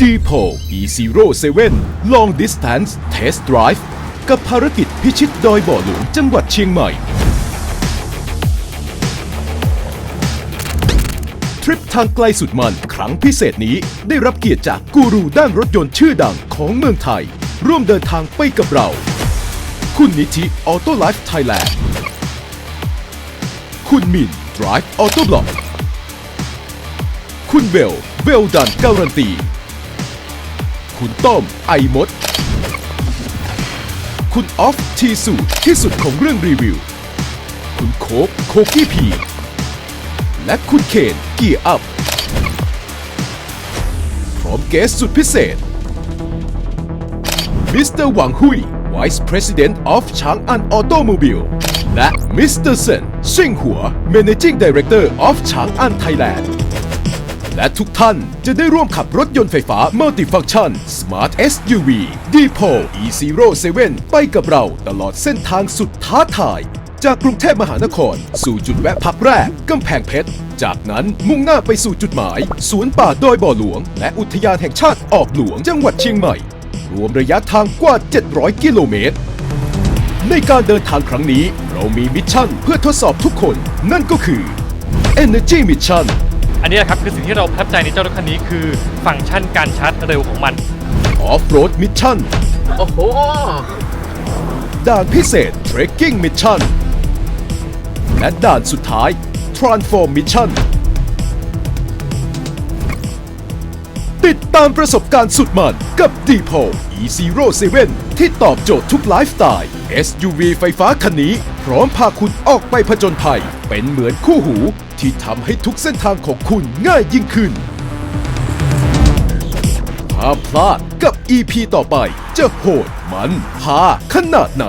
Depo E07 Long Distance Test Drive กับภารกิจพิชิตดอยบ่อหลวงจังหวัดเชียงใหม่ ทริปทางไกลสุดมันครั้งพิเศษนี้ได้รับเกียรติจากกูรูด้านรถยนต์ชื่อดังของเมืองไทย ร่วมเดินทางไปกับเรา คุณนิธิออโต้ไลฟ์ไทยแลนด์คุณมิน Drive Auto Block คุณเบลเวลดันการันตี คุณต้อมไอมด คุณออฟทีสูที่สุดของเรื่องรีวิว คุณโคกโคกี้พี และคุณเคนเกียร์อัพ พร้อมเกสสุดพิเศษ มิสเตอร์หวังหุย Vice President of ช้างอันออโตโมบิลและมิสเตอร์เซนซิงหัว Managing Director of ช้างอันไทย และทุกท่านจะได้ร่วมขับรถยนต์ไฟฟ้า Multifunction Smart SUV Depo E07 ไปกับเราตลอดเส้นทางสุดท้าทาย จากกรุงเทพมหานคร สู่จุดแวะพักแรกกำแพงเพชร จากนั้นมุ่งหน้าไปสู่จุดหมาย สวนป่าดอยบ่อหลวง และอุทยานแห่งชาติออกหลวงจังหวัดเชียงใหม่ รวมระยะทางกว่า 700 กิโลเมตรในการเดินทางครั้งนี้ เรามีมิชชั่นเพื่อทดสอบทุกคน นั่นก็คือ Energy Mission อันนี้แหละครับคือสิ่งที่เราประทับใจในเจ้ารถคันนี้คือฟังก์ชันการชาร์จเร็วของมัน Off-road Mission โอ้โห ด่านพิเศษ Trekking Mission และด่านสุดท้าย Transform Mission ติดตามประสบการณ์สุดมันกับ Depo E07 ที่ตอบโจทย์ทุกไลฟ์สไตล์ SUV ไฟฟ้าคันนี้ พร้อมพาคุณออกไปผจญภัย เป็นเหมือนคู่หู ที่ทำให้ทุกเส้นทางของคุณง่ายยิ่งขึ้นห้ามพลาดกับ EP ต่อไป จะโหดมันพาขนาดไหน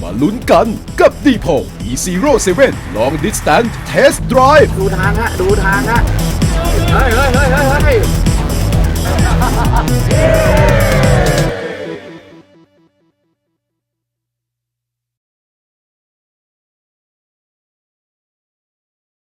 มาลุ้นกันกับ d e p o E07 Long Distance Test Drive ดูทางฮะ ดูทางฮะ เฮ้ยเฮ้ยเฮ้ยเฮ้ยเฮ้ย